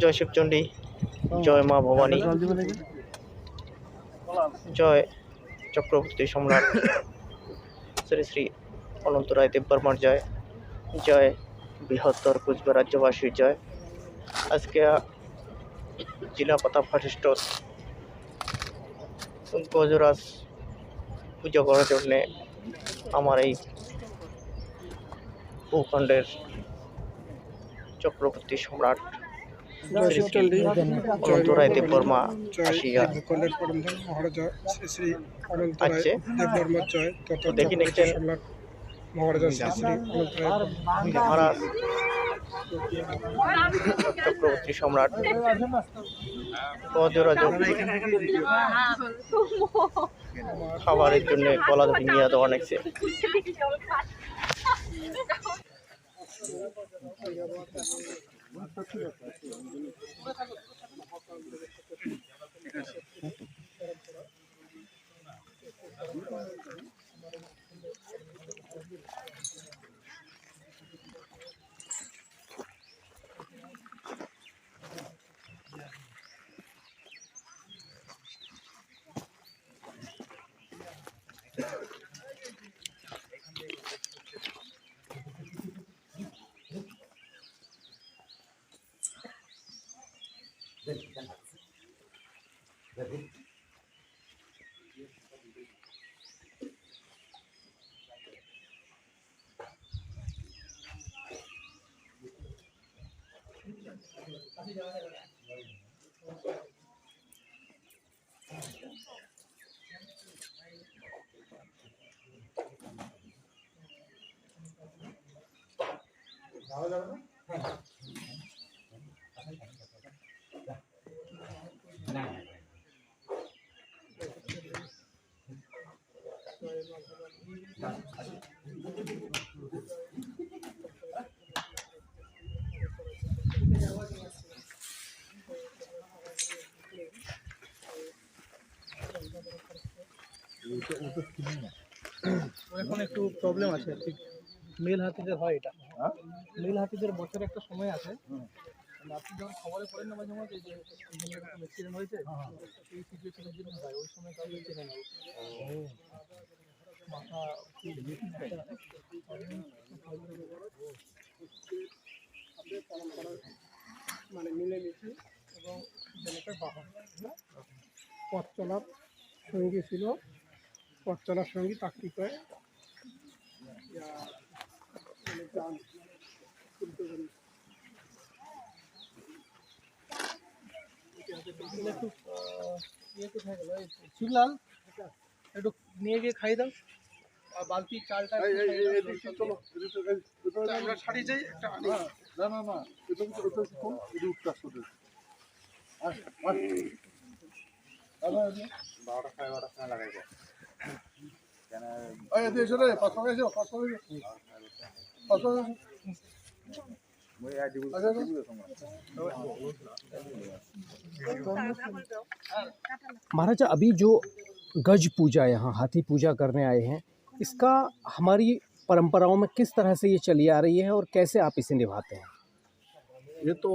জয় শিবচণ্ডী জয় মা ভবানী জয় চক্রবর্তী সম্রাট শ্রী শ্রী অনন্ত রায় দেববর্মার জয় জয় বৃহত্তর কুচবিহার রাজ্যবাসীর জয়। আজকে জেলা পাতা ফাটিষ্ট গজরাজ পুজো করার জন্যে আমার এই ভূখণ্ডের চক্রবর্তী সম্রাট অনন্তরায় দেববর্মা আসিয়া আছে। দেখি নেক্সট মহারাজা শ্রী চক্রবর্তী সম্রাট। খাবারের জন্য কলা ভেঙিয়া দেওয়া অনেক Yeah. Đâu đâu đó. Thank you. Problem আছে আর কি মেল হাতিদের হয় এটা। মেল হাতিদের বছরে একটা সময় আছে। আপনি যখন খবরে পড়েন না মাঝে মাঝে যে অ্যাক্সিডেন্ট হয়েছে এই সিচুয়েশনের জন্য হয়। ওই সময় কাউকে চেনে না। মাথা মানে মিলেমিশে এবং বাহন পথ চলার সঙ্গী ছিল। পথ চলার সঙ্গী তাকতি করে শিবলাল একটু নিয়ে গিয়ে খাই দাও আর বালতি চালটা আমরা ছাড়ি যাই একটা না না না এটা এটা কম এটা উঠতাস ওদের আচ্ছা বারোটা সাড়ে বারোটার সময় লাগাই যায় Oye, महाराजा अभी जो गज पूजा यहाँ हाथी पूजा करने आए हैं इसका हमारी परंपराओं में किस तरह से ये चली आ रही है और कैसे आप इसे निभाते हैं? ये तो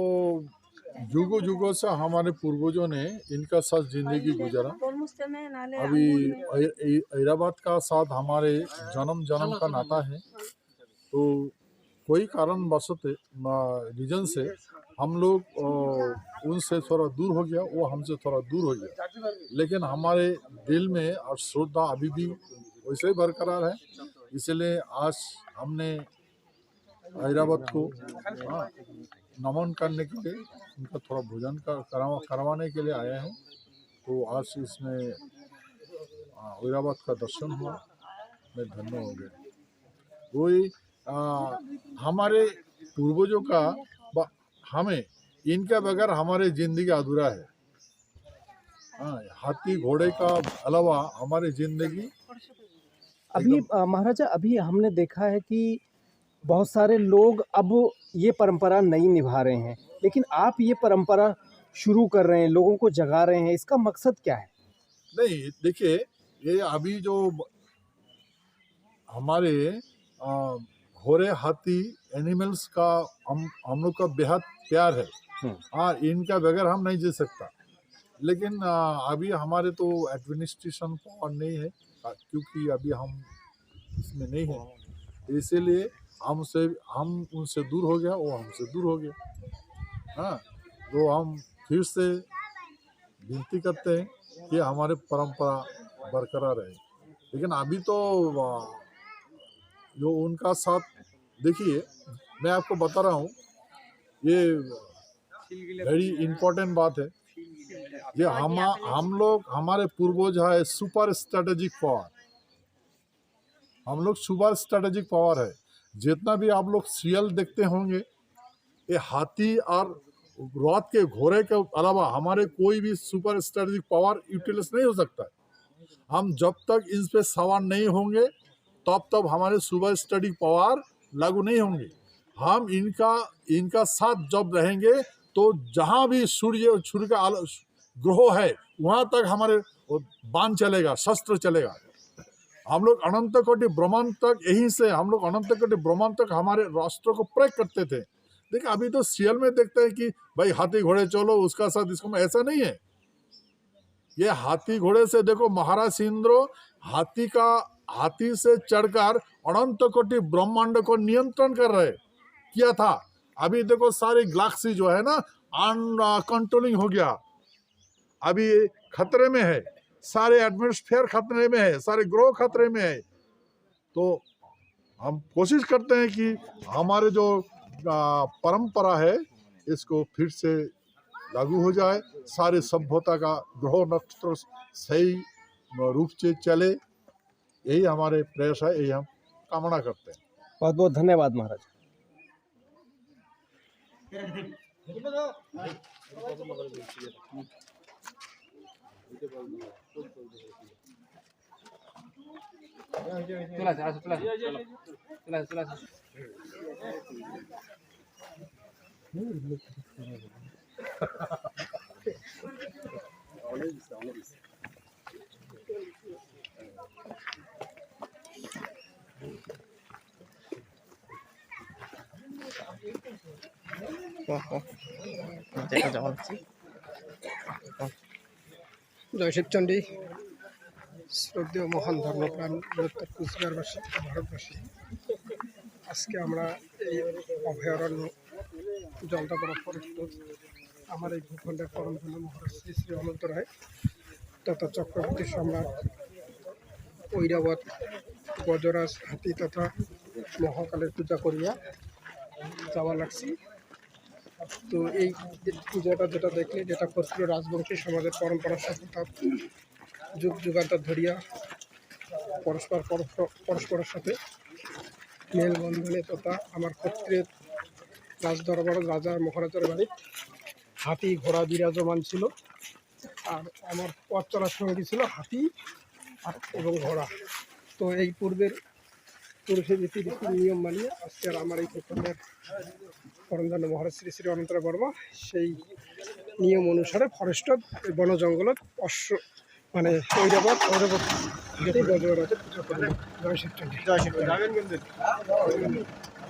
जुगो युगो से हमारे पूर्वजों ने इनका साथ ज़िंदगी गुजारा। अभी ऐ- का साथ हमारे जन्म जन्म का नाता है। तो कोई कारण वशत रीजन से हम लोग उनसे थोड़ा दूर हो गया वो हमसे थोड़ा दूर हो गया। लेकिन हमारे दिल में और श्रद्धा अभी भी वैसे ही बरकरार है। इसलिए आज हमने हैदराबाद को हाँ, नमन करने के लिए उनका थोड़ा भोजन करवा करवाने के लिए आया हैं। तो आज इसमें हैदराबाद का दर्शन हुआ। मैं धन्य हो गया। वही हमारे पूर्वजों का हमें इनके बगैर हमारे ज़िंदगी अधूरा है। हाँ, हाथी घोड़े का अलावा हमारी ज़िंदगी अभी महाराजा अभी हमने देखा है कि बहुत सारे लोग अब ये परंपरा नहीं निभा रहे हैं। लेकिन आप ये परंपरा शुरू कर रहे हैं लोगों को जगा रहे हैं इसका मकसद क्या है? नहीं देखिए ये अभी जो हमारे आ, घोड़े हाथी एनिमल्स का हम हम लोग का बेहद प्यार है। हम्म। हाँ इनका बगैर हम नहीं जी सकता। लेकिन आ, अभी हमारे तो एडमिनिस्ट्रेशन पावर नहीं है क्योंकि अभी हम इसमें नहीं है। इसीलिए हमसे हम उनसे दूर हो गया वो हमसे दूर हो गया। हाँ तो हम फिर से विनती करते हैं कि हमारे परंपरा बरकरार रहे। लेकिन अभी तो जो उनका साथ, देखिए, मैं आपको बता रहा हूँ, ये वेरी इम्पोर्टेंट बात है ये हम हम लोग, हमारे पूर्वज है सुपर स्ट्रेटेजिक पावर हम लोग सुपर स्ट्रेटेजिक पावर है। जितना भी आप लोग सीरियल देखते होंगे, ये हाथी और रात के घोड़े के अलावा हमारे कोई भी सुपर स्ट्रेटेजिक पावर यूटिलाइज नहीं हो सकता। हम जब तक इन पे सवार नहीं होंगे, तब तक हमारे सुपर स्टडी पावर लागू नहीं होंगे। हम इनका इनका साथ जब रहेंगे तो जहाँ भी सूर्य सूर्य का ग्रह है, वहाँ तक हमारे बाँध चलेगा, शस्त्र चलेगा। हम लोग अनंत कोटि ब्रह्मांड तक, यहीं से हम लोग अनंत कोटि ब्रह्मांड तक हमारे राष्ट्र को प्रयोग करते थे। देखिए अभी तो सीरियल में देखते हैं कि भाई हाथी घोड़े चलो, उसका साथ इसको ऐसा नहीं है। ये हाथी घोड़े से देखो महाराज इंद्र, हाथी का, हाथी से चढ़कर अनंत कोटि ब्रह्मांड को नियंत्रण कर रहे, किया था। अभी देखो, सारी गैलेक्सी जो है ना अनकंट्रोलिंग हो गया। अभी खतरे में है, सारे एटमॉस्फेयर खतरे में है, सारे ग्रह खतरे में है। तो हम कोशिश करते हैं कि हमारे जो परंपरा है, इसको फिर से लागू हो जाए। सारे सभ्यता का ग्रह नक्षत्र सही रूप से चले। यही हमारे प्रयास है, यही हम कामना करते हैं। बहुत बहुत धन्यवाद महाराज। চলে আসে আসো চলে আসো চলে আসো চলে আসো যেটা যেমন আছে জয় শিবচণ্ডী শ্রদ্ধেয় মহান ধর্মপ্রাণ বৃহত্তর কুচবিহারবাসী ভারতবাসী, আজকে আমরা এই অভয়ারণ্য জলদাপাড়া ফরেস্ট আমার এই ভূখণ্ডের পরমধন্য মহারাজ শ্রী শ্রী অনন্ত রায় তথা চক্রবর্তী সম্রাট ঐরাবত, গজরাজ হাতি তথা মহাকালের পূজা করিয়া যাওয়া লাগছি। তো এই পূজাটা যেটা দেখলে, যেটা ক্ষত্রিয় রাজবংশী সমাজের পরম্পরার সাথে যুগ যুগান্তর ধরিয়া পরস্পর পরস্পর- পরস্পরের সাথে মেলবন্ধনে তথা আমার ক্ষত্রিয়ের রাজদরবার রাজা মহারাজার বাড়ি। হাতি, ঘোড়া, বিরাজমান ছিল। আর আমার পথ চলার সঙ্গী ছিল? হাতি আর এবং ঘোড়া। তো এই পূর্বের পুরুষের রীতি রীতি নিয়ম মানিয়ে আজকে আর আমার এই প্রকল্পের পরমধন্য মহারাজ শ্রী শ্রী অনন্ত বর্মা সেই নিয়ম অনুসারে ফরেস্টত বন জঙ্গলত অশ্ব মানে ওই রেবত ওই রেবত যে আছে জয় শিবচন্দ্র। জয় শিবচন্দ্র।